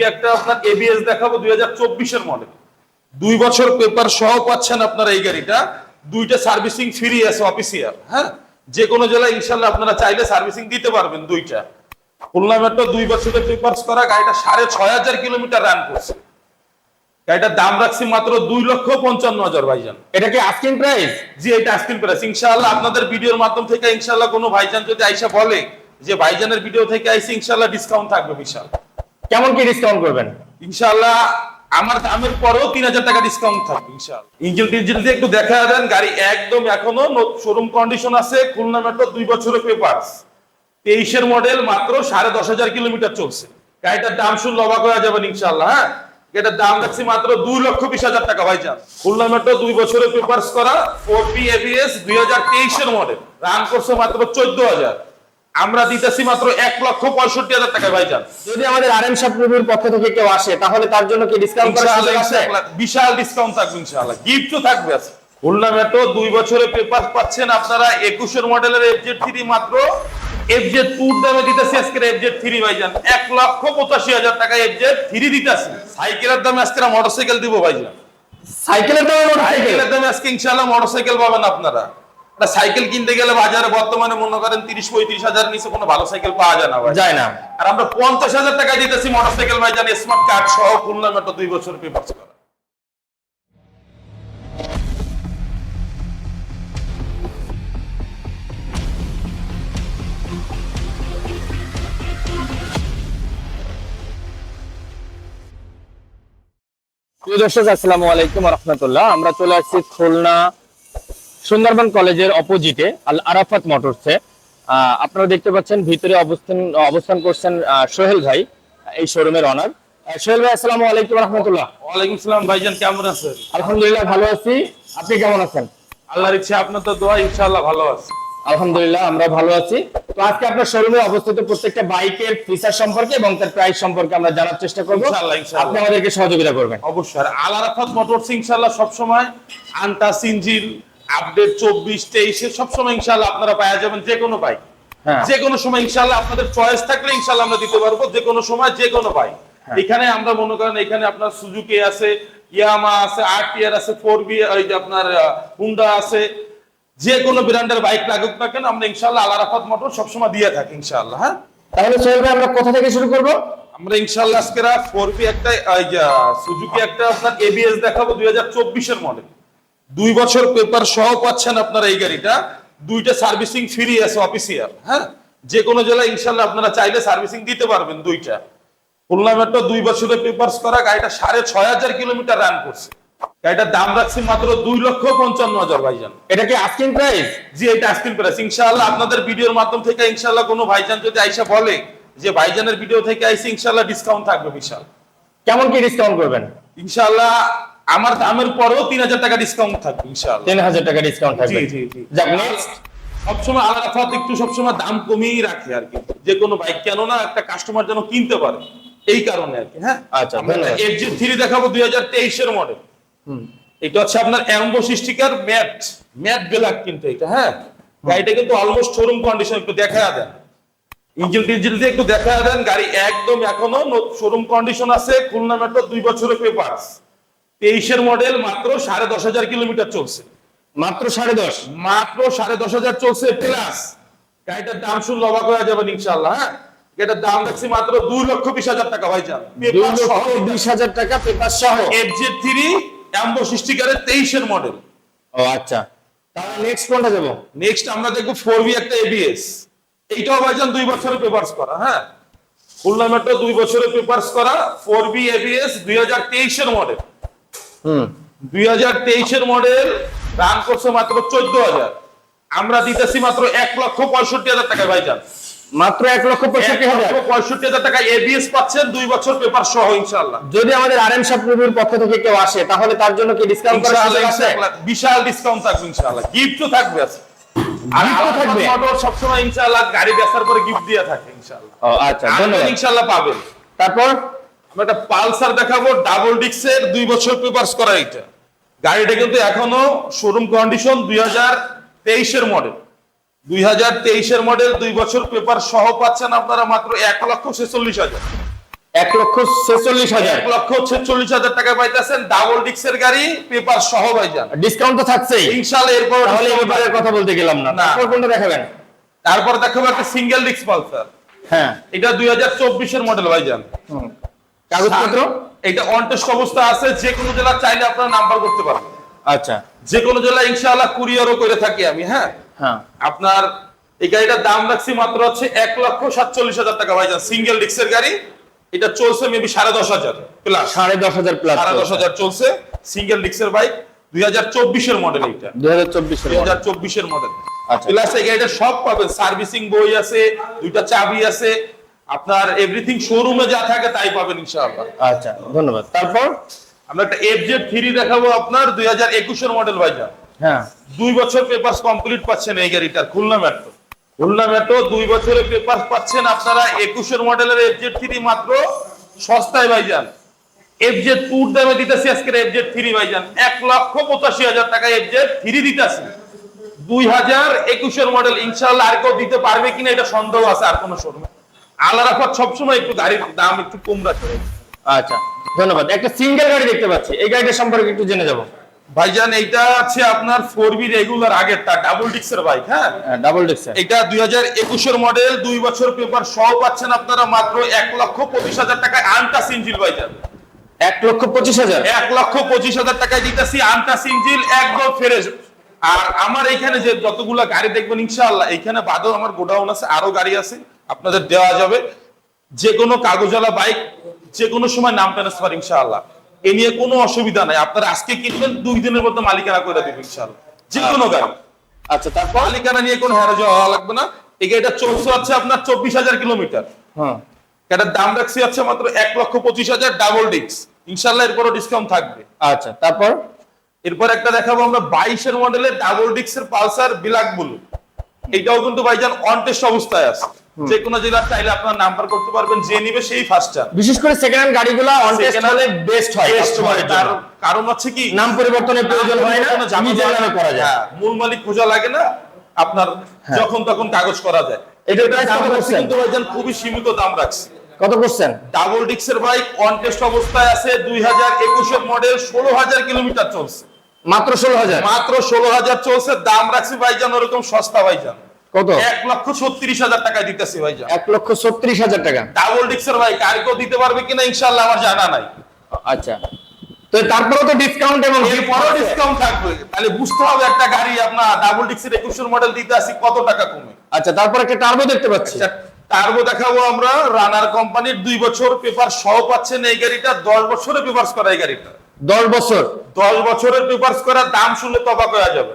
Suzuki একটা আপনার ABS দেখাবো দুই হাজার চব্বিশের মডেল দুই বছর পেপার সহ পাচ্ছেন আপনারা এই গাড়িটা। দুইটা সার্ভিসিং ফ্রি আছে অফিসিয়াল হ্যাঁ? যে কোনো জেলায় ইনশাল্লাহ আপনারা চাইলে সার্ভিসিং দিতে পারবেন দুইটা। খুলনা মেট্রো দুই বছরের পেপার্স করা গাড়িটা সাড়ে ছয় হাজার কিলোমিটার রান করছে। গাড়িটার দাম রাখছি মাত্র দুই লক্ষ পঞ্চান্ন হাজার ভাইজান। এটা কি আস্কিং প্রাইস জি এটা আজকের প্রাইস ইনশাআল্লাহ আপনাদের ভিডিওর মাধ্যম থেকে ইনশাআল্লাহ কোনো ভাইজান যদি আইসা বলে যে ভাইজানের ভিডিও থেকে আইসি ইনশাআল্লাহ ডিসকাউন্ট থাকবে বিশাল। কেমন কি ডিসকাউন্ট করবেন? ইনশাআল্লাহ আমার দামের পরেও তিন হাজার টাকা ডিসকাউন্ট থাকবে ইনশাআল্লাহ। ইঞ্জিন টিঞ্জিন দিয়ে একটু দেখা দেন গাড়ি একদম এখনও শোরুম কন্ডিশন আছে খুলনা মেট্রো দুই বছরের পেপারস তেইশের মডেল মাত্র সাড়ে দশ হাজার কিলোমিটার চলছে। গাড়িটার দাম শুনলে অবাক হয়ে যাবেন ইনশাআল্লাহ হ্যাঁ? এটার দাম রাখছি মাত্র দুই লক্ষ বিশ হাজার টাকা ভাইজান। খুলনা মেট্রো দুই বছরের পেপারস করা ফোর পি এবিএস দুই হাজার তেইশের মডেল রান করছে মাত্র চোদ্দ হাজার। আমরা দিতেছি মাত্র এক লক্ষ পঁয়ষট্টি হাজার টাকা ভাইজান। যদি আমাদের আরএম শপ রিভিউর পক্ষ থেকে কেউ আসে তাহলে তার জন্য কি ডিসকাউন্ট বিশাল ডিসকাউন্ট থাকবে ইনশাআল্লাহ। গিফটও থাকবে আছে খুলনা মেট্রো দুই বছরের পেপার পাচ্ছেন আপনারা একুশের মডেলের এফজেড থ্রি মাত্র। এফজেড টুর দামে দিতেছি আজকে এফজেড থ্রি ভাইজান। এক লক্ষ পঁচাশি হাজার টাকা এফজেড থ্রি দিতেছি। সাইকেলের দামে আজকে মোটরসাইকেল দিব ভাইজান। সাইকেলের দাম মোটরসাইকেল সাইকেলের দামে আজকে ইনশাআল্লাহ মোটরসাইকেল পাবেন আপনারা। সাইকেল কিনতে গেলে বাজারে বর্তমানে মনে করেন তিরিশ পঁয়ত্রিশ হাজার নিচে কোনো ভালো সাইকেল পাওয়া যায় না ভাই। যায় না। আর আমরা পঞ্চাশ হাজার টাকা দিতেছি মোটরসাইকেল ভাইজান স্মার্ট কার্ড সহ খুলনা মেট্রো দুই বছর পেপার করা প্রিয় দর্শক আসসালামু আলাইকুম রহমতুল্লাহ। আমরা চলে আসছি খুলনা সুন্দরবন কলেজের অপোজিটে আল আরাফাত মোটরসে আপনারা দেখতে পাচ্ছেন ভিতরে অবস্থান অবস্থান করছেন সোহেল ভাই এই শোরুমের অনার সোহেল ভাই আসসালামু আলাইকুম রহমতুল্লাহ। ওয়ালাইকুম সালাম ভাইজান কেমন আছেন? আলহামদুলিল্লাহ ভালো আছি। আপনি কেমন আছেন? আল্লাহর ইচ্ছে আপনার তো দোয়া ইনশাআল্লাহ ভালো আছি। আলহামদুলিল্লাহ আমরা ভালো আছি। তো আজকে আপনার শোরুমে অবস্থিত প্রত্যেকটা বাইকের ফিচার সম্পর্কে এবং তার প্রাইস সম্পর্কে আমরা জানার চেষ্টা করব। আপনি আমাদেরকে সহযোগিতা করবেন। অবশ্যই আর আল আরাফাত মোটরস ইনশাআল্লাহ সবসময় আনটাস ইঞ্জিন আপডেট চব্বিশ তেইশে সবসময় ইনশাআল্লাহ আপনারা পাওয়া যাবেন যে কোনো বাইক হ্যাঁ। যে কোনো সময় ইনশাআল্লাহ আপনাদের চয়েস থাকলে ইনশাআল্লাহ আমরা দিতে পারব যে কোনো সময় যে কোনো বাইক হ্যাঁ। এখানে আমরা মনে করেন এখানে আপনার সুজুকি আছে ইয়ামা আছে আর টিআর আছে ফোর বি ওই যে আপনার হুন্ডা আছে। যে কোনো ব্র্যান্ডের বাইক লাগুক না কেন আমরা ইনশাআল্লাহ আল আরাফাত মোটর সবসময় দিয়ে থাকি ইনশাআল্লাহ হ্যাঁ। তাহলে সোহেল ভাই আমরা কোথা থেকে শুরু করব? আমরা ইনশাআল্লাহ আজকে ফোর বি একটা সুজুকি একটা আপনার এবিএস দেখাবো দুই হাজার চব্বিশের মডেল দুই বছর পেপার সহ পাচ্ছেন আপনারা এই গাড়িটা। দুইটা সার্ভিসিং ফ্রি আছে অফিসিয়াল হ্যাঁ? যে কোনো জেলায় ইনশাল্লাহ আপনারা চাইলে সার্ভিসিং দিতে পারবেন দুইটা। খুলনা মেট্রো দুই বছরের পেপার্স করা গাড়িটা সাড়ে ছয় হাজার কিলোমিটার রান করছে। গাড়িটার দাম রাখছি মাত্র দুই লক্ষ পঞ্চান্ন হাজার ভাইজান। এটা কি আস্কিং প্রাইস জি এটা আজকের প্রাইস ইনশাআল্লাহ আপনাদের ভিডিওর মাধ্যম থেকে ইনশাআল্লাহ কোনো ভাইজান যদি আইসা বলে যে ভাইজানের ভিডিও থেকে আইসি ইনশাআল্লাহ ডিসকাউন্ট থাকবে বিশাল। কেমন কি ডিসকাউন্ট করবেন? ইনশাআল্লাহ আমার দামের পরেও তিন হাজার টাকা ডিসকাউন্ট থাকবে ইনশাআল্লাহ। তিন হাজার টাকা ডিসকাউন্ট থাকবে। জি, জি, জি। যাক নেক্সট সবসময় আলাদা একটু সবসময় দাম রাখি আর কি। যে কোনো বাইক কেন না একটা কাস্টমার যেন কিনতে পারে। এই কারণে আর কি হ্যাঁ? আচ্ছা, থ্রি দেখাবো দুই হাজার তেইশের মডেল এটা হচ্ছে আপনার অ্যাম্বো স্টিকার ম্যাট ম্যাট ব্ল্যাক কিন্তু এটা হ্যাঁ? গাড়িটা কিন্তু অলমোস্ট শোরুম কন্ডিশন একটু দেখা দেন। ইঞ্জিন টিঞ্জিন দিয়ে একটু দেখা দেন গাড়ি একদম এখনও শোরুম কন্ডিশন আছে। খুলনা মেট্রো দুই বছরের পেপারস তেইশের মডেল মাত্র সাড়ে দশ হাজার কিলোমিটার চলছে। মাত্র সাড়ে দশ? মাত্র সাড়ে দশ হাজার চলছে প্লাস গাড়িটার দাম শুনলে অবাক হয়ে যাবেন ইনশাল্লাহ হ্যাঁ? এটার দাম দেখছি মাত্র দুই লক্ষ বিশ হাজার টাকা দুই লক্ষ বিশ হাজার টাকা পেপার সহ? এফজেড থ্রি অ্যাম্বো সৃষ্টিকারের তেইশের মডেল ও আচ্ছা। তাহলে নেক্সট কোনটা যাব? নেক্সট আমরা দেখব ফোর বি একটা এবিএস এইটাও ভাইজান দুই বছরের পেপার্স করা হ্যাঁ? খুলনা মেট্রো দুই বছরের পেপার্স করা ফোর বি এবিএস দুই হাজার তেইশের মডেল দুই হাজার তেইশের মডেল করছে মাত্র চোদ্দ হাজার। আমরা দিতেছি মাত্র এক লক্ষ পঁয়ষট্টি হাজার টাকা ভাইজান। মাত্র এক লক্ষ পঁয়ষট্টি হাজার? পঁয়ষট্টি হাজার টাকা এবিএস পাচ্ছেন দুই বছর পেপার সহ ইনশাল্লাহ যদি আমাদের শপ রিভিউর পক্ষ থেকে কেউ আসে তাহলে তার জন্য কি ডিসকাউন্ট সুযোগ আছে? বিশাল ডিসকাউন্ট থাকবে ইনশাআল্লাহ। গিফটও থাকবে আছে। আর থাকবে? মোটর সবসময় ইনশাআল্লাহ গাড়ি বেচার পরে গিফট দিয়ে থাকে ইনশাআল্লাহ। ও আচ্ছা ধন্যবাদ। ইনশাআল্লাহ পাবেন। তারপর? আমরা একটা পালসার দেখাবো ডাবল ডিক্সের দুই বছর পেপারস করা এটা। গাড়িটা কিন্তু এখনও শোরুম কন্ডিশন দুই হাজার তেইশের মডেল দুই হাজার তেইশের মডেল দুই বছর পেপার সহ পাচ্ছেন আপনারা মাত্র এক লক্ষ ছেচল্লিশ হাজার। এক লক্ষ ছেচল্লিশ হাজার। এক লক্ষ ছেচল্লিশ হাজার টাকা পাইতেছেন ডাবল ডিক্সের গাড়ি পেপার সহ ভাইজান ডিসকাউন্ট তো থাকছেই। ইনশাল্লাহ এরপর তাহলে এই ব্যাপারে কথা বলতে গেলাম না। না। তারপর কোনটা দেখাবেন? তারপর দেখাবো একটা সিঙ্গেল ডিক্স পালসার। হ্যাঁ। এটা দুই হাজার চব্বিশের মডেল ভাইজান। কাগজপত্র? এটা অনটেস্ট অবস্থা আছে যে কোনো জেলা চাইলে আপনারা নাম্বার করতে পারবেন আচ্ছা। যে কোনো জেলা ইনশাআল্লাহ কুরিয়ারও করে থাকি আমি হ্যাঁ? হ্যাঁ। আপনার এই গাড়িটার দাম রাখছি মাত্র হচ্ছে এক লক্ষ সাতচল্লিশ হাজার টাকা ভাইজান। সিঙ্গেল গাড়ি এটা চলছে মেবি সাড়ে দশ হাজার প্লাস সাড়ে দশ হাজার প্লাস সাড়ে দশ হাজার চলছে সিঙ্গেল ডিক্সের বাইক দুই হাজার চব্বিশের মডেল এইটা। দুই হাজার চব্বিশ দুই হাজার চব্বিশের মডেল আচ্ছা। প্লাস এই গাড়িটা সব পাবেন সার্ভিসিং বই আছে দুইটা চাবি আছে আপনার এভরিথিং শোরুমে যা থাকে তাই পাবেন ইনশাআল্লাহ। আচ্ছা ধন্যবাদ। তারপর আমরা একটা এফ জেড থ্রি দেখাবো আপনার দুই হাজার একুশের মডেল ভাইজান। হ্যাঁ। দুই বছর পেপার কমপ্লিট পাচ্ছেন এই গাড়িটার খুলনা মেট্রো খুলনা মেট্রো দুই বছরের পেপার পাচ্ছেন আপনারা একুশের মডেলের এফ জেড থ্রি মাত্র সস্তায় ভাইজান। এফ জেড টুর দামে দিতেছি আজকের এফ জেড থ্রি ভাইজান। এক লক্ষ পঁচাশি হাজার টাকা এফ জেড থ্রি দিতেছি। দুই হাজার একুশের মডেল ইনশাল্লাহ আর কেউ দিতে পারবে কিনা এটা সন্দেহ আছে আর কোনো শোরুমে। আল্লাহ রাখার সবসময় একটু গাড়ির দাম একটু কম রাখে আচ্ছা ধন্যবাদ। একটা সিঙ্গেল গাড়ি দেখতে পাচ্ছি। এই গাড়িটা সম্পর্কে একটু জেনে যাব। ভাইজান এইটা আছে আপনার ফোর বি রেগুলার আগেরটা ডাবল ডিক্সের বাইক হ্যাঁ? ডাবল ডিক্সের এটা দুই হাজার একুশের মডেল দুই বছর পেপার সহ পাচ্ছেন আপনারা মাত্র এক লক্ষ পঁচিশ হাজার টাকায় আনটাস ইঞ্জিল ভাইজান। এক লক্ষ পঁচিশ হাজার? এক লক্ষ পঁচিশ হাজার টাকায় দিতেছি আনটাস ইঞ্জিল একদম ফ্রেশ আর আমার এইখানে যে যতগুলো গাড়ি দেখবেন ইনশাআল্লাহ এইখানে বাদেও আমার গোডাউন আছে আরও গাড়ি আছে। আপনাদের দেওয়া যাবে। যে কোনো কাগজওয়ালা বাইক যে কোনো সময় নাম ট্রান্সফার ইনশাআল্লাহ। এ নিয়ে কোনো অসুবিধা নাই। আপনারা আজকে কিনবেন দুই দিনের মধ্যে মালিকানা করে দেবেন ইনশাআল্লাহ। যে কোনো গাড়ি। আচ্ছা তারপর? মালিকানা নিয়ে কোনো হ্যারাজ হওয়া লাগবে না। এই গাড়িটা চলছে হচ্ছে আপনার চব্বিশ হাজার কিলোমিটার। হ্যাঁ। এটার দাম রাখছি হচ্ছে মাত্র এক লক্ষ পঁচিশ হাজার ডাবল ডিস্ক ইনশাল্লাহ এরপরও ডিসকাউন্ট থাকবে। আচ্ছা তারপর? এরপর একটা দেখাবো আমরা বাইশের মডেলের ডাবল ডিস্কের পালসার বিলাক ব্লু এটাও কিন্তু ভাইজান অনটেস্ট অবস্থায় আছে। যে কোনো জেলার চাইলে আপনার নাম্বার করতে পারবেন যে নিবে সেই বিশেষ করে সেকেন্ড হ্যান্ড গাড়িগুলো অন টেস্ট হলে বেস্ট হয় কাস্টমারের জন্য। তার কারণ হচ্ছে কি নাম পরিবর্তনের প্রয়োজন হয় না ঝামেলা করা যায়। হ্যাঁ, মূল মালিক খোঁজা লাগে না আপনার হ্যাঁ। যখন তখন কাগজ করা যায়। করছেন? কিন্তু ভাইজান খুবই সীমিত দাম রাখছি। কত করছেন ডাবল ডিক্সের বাইক অন টেস্ট অবস্থায় আছে দুই হাজার একুশের মডেল ষোলো হাজার কিলোমিটার চলছে। মাত্র ষোলো হাজার? মাত্র ষোলো হাজার চলছে দাম রাখছি ভাইজান ওরকম সস্তা ভাইজান। কত? এক লক্ষ ছত্রিশ হাজার টাকা দিতেছি ভাইজান। এক লক্ষ ছত্রিশ হাজার টাকা। ডাবল ডিক্সের বাইক আর কেউ দিতে পারবে কিনা ইনশাল্লাহ আমার জানা নাই। আচ্ছা। তো তারপরেও তো ডিসকাউন্ট এবং এরপরও ডিসকাউন্ট থাকবে। তাহলে বুঝতে হবে একটা গাড়ি আপনার ডাবল ডিক্সের একুশের মডেল দিতে আসি কত টাকা কমে? আচ্ছা তারপর একটা টার্বো দেখতে পাচ্ছি। টার্বো দেখাবো আমরা রানার কোম্পানির দুই বছর পেপার সহ পাচ্ছেন এই গাড়িটা দশ বছরের পেপার করা এই গাড়িটা। দশ বছর। দশ বছরের পেপার্স করার দাম শুনলে তবাক হয়ে যাবে।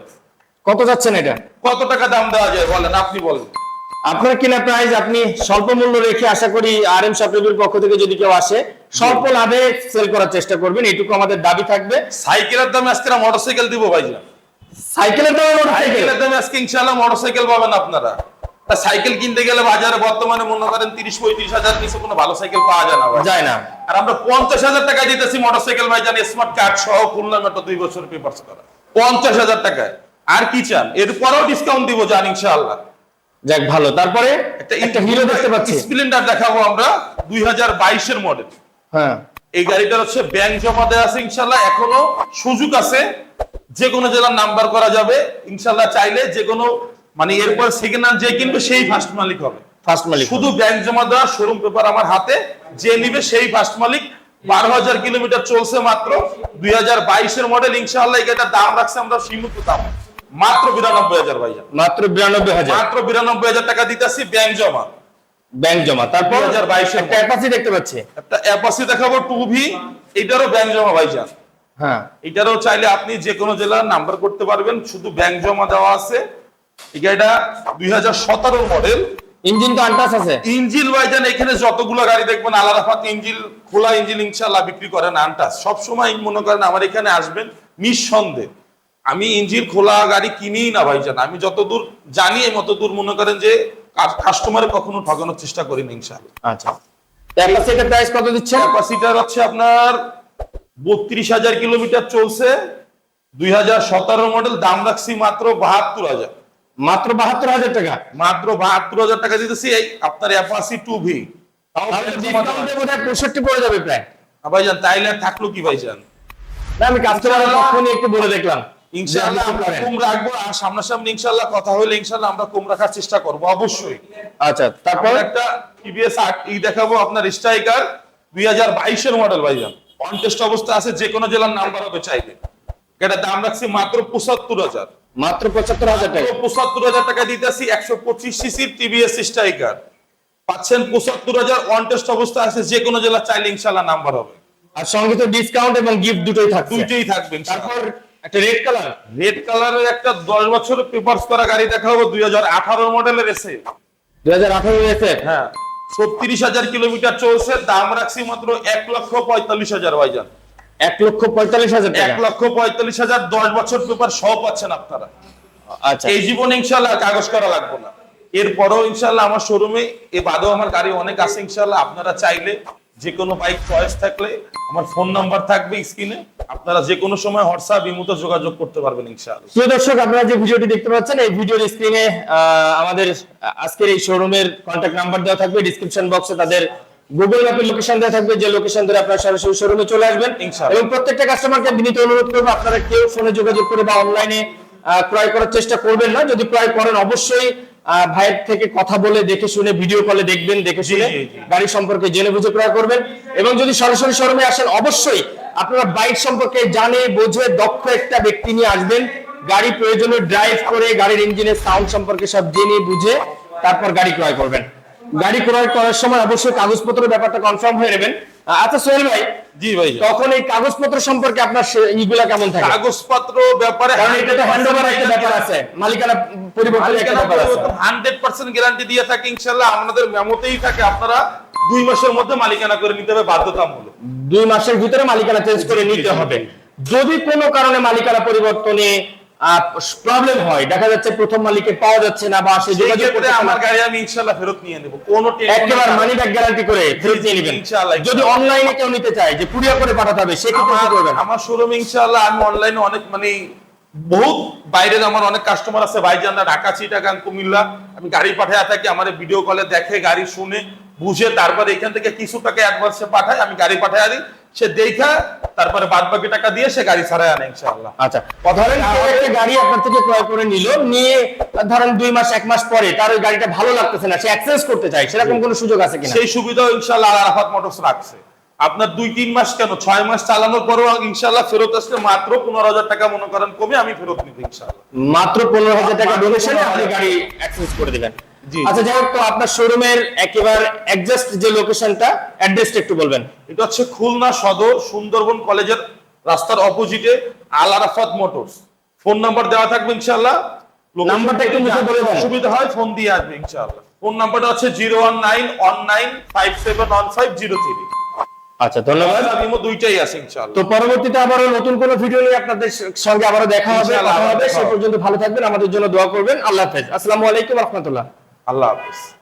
কত যাচ্ছেন এটা? কত টাকা দাম দেওয়া যায় বলেন আপনি বলেন। আপনার কিনা প্রাইস আপনি স্বল্প মূল্য রেখে আশা করি আর এম সাপ্লিমের পক্ষ থেকে যদি কেউ আসে স্বল্প লাভে সেল করার চেষ্টা করবেন এইটুকু আমাদের দাবি থাকবে। সাইকেলের দামে আজকে মোটরসাইকেল দিব ভাইজান সাইকেলের দাম সাইকেলের দামে আজকে ইনশাআল্লাহ মোটরসাইকেল পাবেন আপনারা। তা সাইকেল কিনতে গেলে বাজারে বর্তমানে মনে করেন তিরিশ পঁয়ত্রিশ হাজার নিচে কোনো ভালো সাইকেল পাওয়া যায় না ভাই। যায় না। আর আমরা পঞ্চাশ হাজার টাকা দিতেছি মোটরসাইকেল ভাইজান স্মার্ট কার্ড সহ খুলনা মেট্রো দুই বছর পেপারস করা। পঞ্চাশ হাজার টাকায়। আর কি চান? এরপরেও ডিসকাউন্ট দিব জান ইনশাআল্লাহ। যাক ভালো। তারপরে একটা হিরো দেখতে পাচ্ছি। স্প্লেন্ডার দেখাবো আমরা দুই হাজার বাইশের মডেল হ্যাঁ। এই গাড়িটার হচ্ছে ব্যাংক জমা দেওয়া আছে ইনশাল্লাহ এখনও সুযোগ আছে। যে কোনো জেলার নাম্বার করা যাবে ইনশাল্লাহ চাইলে যে কোনো মানে এরপর সেকেন্ড হ্যান্ড যে কিনবে সেই ফার্স্ট মালিক হবে। ফার্স্ট মালিক শুধু ব্যাংক জমা দেওয়া শোরুম পেপার আমার হাতে যে নিবে সেই ফার্স্ট মালিক। বারো হাজার কিলোমিটার চলছে মাত্র দুই হাজার বাইশের মডেল ইনশাল্লাহ এই গাড়িটার দাম রাখছে আমরা সীমিত দাম। মাত্র বিরানব্বই হাজার ভাইজান। মাত্র বিরানব্বই হাজার। মাত্র বিরানব্বই হাজার টাকা দিতেছি ব্যাংক জমা। ব্যাংক জমা। তারপর 2022 একটা অ্যাপাচি দেখতে পাচ্ছি। একটা অ্যাপাসি দেখাবো টু ভি এটারও ব্যাংক জমা ভাইজান। হ্যাঁ। এটারও চাইলে আপনি যে কোনো জেলার নাম্বার করতে পারবেন শুধু ব্যাংক জমা দেওয়া আছে। এটা দুই হাজার সতেরো মডেল ইঞ্জিন তো আনটাস আছে। ইঞ্জিন ভাইজান এখানে যতগুলো গাড়ি দেখবেন আলারাফাত ইঞ্জিন খোলা ইঞ্জিন ইনশাল্লাহ বিক্রি করেন আনটাস সবসময় মনে করেন আমার এখানে আসবেন নিঃসন্দেহ। আমি ইঞ্জিন খোলা গাড়ি কিনিই না ভাইজান। আমি যতদূর জানি এই মতদূর মনে করেন যে কাস্টমারে কখনো ঠকানোর চেষ্টা করি না ইনশাল্লাহ আচ্ছা। অ্যাপাচি এর প্রাইস কত দিচ্ছেন? ক্যাপাসিটার হচ্ছে আপনার বত্রিশ হাজার কিলোমিটার চলছে। দুই হাজার সতেরো মডেল দাম রাখছি মাত্র বাহাত্তর হাজার। মাত্র বাহাত্তর হাজার টাকা? মাত্র বাহাত্তর হাজার টাকা দিতেছি এই আপনার অ্যাপাসি টু ভি পঁয়ষট্টি পড়ে যাবে প্রায়। ভাইজান তাইলে থাকল কি ভাইজান? না আমি কাস্টমারের পক্ষ নিয়ে একটু বলে দেখলাম। ইনশাআল্লাহ আমরা। কম রাখব আর সামনাসামনি ইনশাআল্লাহ কথা হলে ইনশাআল্লাহ আমরা কম রাখার চেষ্টা করব অবশ্যই। আচ্ছা তারপর? একটা টিভিএস ই দেখাবো আপনার স্ট্রাইকার মডেল ভাইজান। অন টেস্ট অবস্থা আছে যে কোনো জেলার নাম্বার হবে চাইলে। এটা দাম রাখছি মাত্র পঁচাত্তর হাজার। মাত্র পঁচাত্তর হাজার টাকা। পঁচাত্তর হাজার টাকা দিতেছি একশো পঁচিশ সিসির টিভিএস স্ট্রাইকার। পাচ্ছেন পঁচাত্তর হাজার অন টেস্ট অবস্থা আছে যে কোনো জেলা চাইলে ইনশাআল্লাহ নাম্বার হবে। আর সঙ্গে তো ডিসকাউন্ট এবং গিফট দুটোই থাকছে। দুইটাই থাকবেন তারপর একটা রেড কালার রেড কালারের একটা দশ বছরের পেপারস করা গাড়ি দেখাবো দুই হাজার আঠারো মডেলের এসে দুই হাজার আঠারো এসে হ্যাঁ। ছত্রিশ হাজার কিলোমিটার চলছে দাম রাখছি মাত্র এক লক্ষ পঁয়তাল্লিশ হাজার ভাইজান। এক লক্ষ পঁয়তাল্লিশ হাজার এক লক্ষ পঁয়তাল্লিশ হাজার দশ বছর পেপার সহ পাচ্ছেন আপনারা। আচ্ছা। এই জীবনে ইনশাল্লাহ কাগজ করা লাগবে না। এরপরেও ইনশাল্লাহ আমার শোরুমে এ বাদেও আমার গাড়ি অনেক আছে ইনশাল্লাহ আপনারা চাইলে যে কোনো বাইক চয়েস থাকলে আমার ফোন নাম্বার থাকবে স্ক্রিনে আপনারা যে কোনো সময় হোয়াটসঅ্যাপ ইমুতে যোগাযোগ করতে পারবেন ইনশাআল্লাহ প্রিয় দর্শক আপনারা যে ভিডিওটি দেখতে পাচ্ছেন এই ভিডিওর স্ক্রিনে আমাদের আজকের এই শোরুমের কন্ট্যাক্ট নাম্বার দেওয়া থাকবে ডিসক্রিপশন বক্সে তাদের গুগল ম্যাপের লোকেশন দেওয়া থাকবে যে লোকেশন ধরে আপনারা সরাসরি শোরুমে চলে আসবেন ইনশাআল্লাহ। এবং প্রত্যেকটা কাস্টমারকে বিনীত অনুরোধ করব আপনারা কেউ ফোনে যোগাযোগ করে বা অনলাইনে ক্রয় করার চেষ্টা করবেন না যদি ক্রয় করেন অবশ্যই আহ, ভাইয়ের থেকে কথা বলে দেখে শুনে ভিডিও কলে দেখবেন দেখে শুনে। গাড়ি সম্পর্কে জেনে বুঝে ক্রয় করবেন এবং যদি সরাসরি শোরুমে আসেন অবশ্যই আপনারা বাইক সম্পর্কে জানে বোঝে দক্ষ একটা ব্যক্তি নিয়ে আসবেন। গাড়ি প্রয়োজনে ড্রাইভ করে গাড়ির ইঞ্জিনের সাউন্ড সম্পর্কে সব জেনে বুঝে তারপর গাড়ি ক্রয় করবেন। গাড়ি ক্রয় করার সময় অবশ্যই কাগজপত্রের ব্যাপারটা কনফার্ম হয়ে নেবেন। আচ্ছা সোহেল ভাই জি ভাই। তখন এই কাগজপত্র সম্পর্কে আপনার ইগুলা কেমন থাকে? কাগজপত্র ব্যাপারে কারণ এটা তো হ্যান্ড ওভার একটা ব্যাপার আছে। মালিকানা পরিবর্তনের একটা ব্যাপার আছে। হান্ড্রেড পার্সেন্ট গ্যারান্টি দিয়ে থাকে ইনশাল্লাহ। আমাদের মেমোতেই থাকে আপনারা দুই মাসের মধ্যে মালিকানা করে নিতে হবে বাধ্যতামূলক। দুই মাসের ভিতরে মালিকানা চেঞ্জ করে নিতে হবে। যদি কোনো কারণে মালিকানা পরিবর্তনে প্রবলেম হয় দেখা যাচ্ছে প্রথম মালিকে পাওয়া যাচ্ছে না বা সে যোগাযোগ করতে আমার গাড়ি আমি ইনশাল্লাহ ফেরত নিয়ে নেব। কোনো একেবারে মানি ব্যাক গ্যারান্টি করে ফেরত নিয়ে নেবেন। ইনশাআল্লাহ, যদি অনলাইনে কেউ নিতে চায় যে কুরিয়ার করে পাঠাতে হবে সেক্ষেত্রে কি আমার করবেন? আমার শোরুম ইনশাআল্লাহ আমি অনলাইনে অনেক মানে বহুত বাইরের আমার অনেক কাস্টমার আছে ভাইজানরা ঢাকা চিটাগাং কুমিল্লা। আমি গাড়ি পাঠায় থাকি আমার ভিডিও কলে দেখে গাড়ি শুনে। বুঝে তারপরে এখান থেকে কিছু টাকা অ্যাডভান্সে পাঠায় আমি গাড়ি পাঠায় দিই। সে দেখা তারপরে বাদ বাকি টাকা দিয়ে সে গাড়ি ছাড়াই আনে ইনশাআল্লাহ। আচ্ছা ধরেন একটা গাড়ি আপনার থেকে ক্রয় করে নিল নিয়ে ধরেন দুই মাস এক মাস পরে তার ওই গাড়িটা ভালো লাগতেছে না সে এক্সচেঞ্জ করতে চায় সেরকম কোনো সুযোগ আছে কিনা? সেই সুবিধাও ইনশাআল্লাহ আল আরাফাত মোটরস রাখছে। আপনার দুই তিন মাস কেন? ছয় মাস চালানোর পরেও ইনশাআল্লাহ ফেরত আসলে মাত্র পনেরো হাজার টাকা মনে করেন কমে আমি ফেরত নিব ইনশাআল্লাহ। মাত্র পনেরো হাজার টাকা ডোনেশনে আপনি গাড়ি অ্যাক্সেস করে দিবেন জি। আচ্ছা যাই হোক তো আপনার শোরুমের একেবারে একজাস্ট যে লোকেশনটা অ্যাড্রেসটা একটু বলবেন। এটা হচ্ছে খুলনা সদর সুন্দরবন কলেজের রাস্তার অপোজিটে Al Arafat Motors. Phone number দেওয়া থাকবে ইনশাআল্লাহ। নাম্বারটা একটু মুখে বলে দেন। সুবিধা হয় ফোন দিয়ে আসবে ইনশাআল্লাহ। ফোন নাম্বারটা হচ্ছে zero one nine one nine five seven one five zero three. আচ্ছা ধন্যবাদ। দুইটাই আছে ইনশাআল্লাহ। তো পরবর্তীতে আবারও নতুন কোন ভিডিও নিয়ে আপনাদের সঙ্গে আবারও দেখা হবে কথা হবে। সে পর্যন্ত ভালো থাকবেন আমাদের জন্য দোয়া করবেন। আল্লাহ হাফেজ। আসসালামু আলাইকুম রহমতুল্লাহ। আল্লাহ হাফিজ।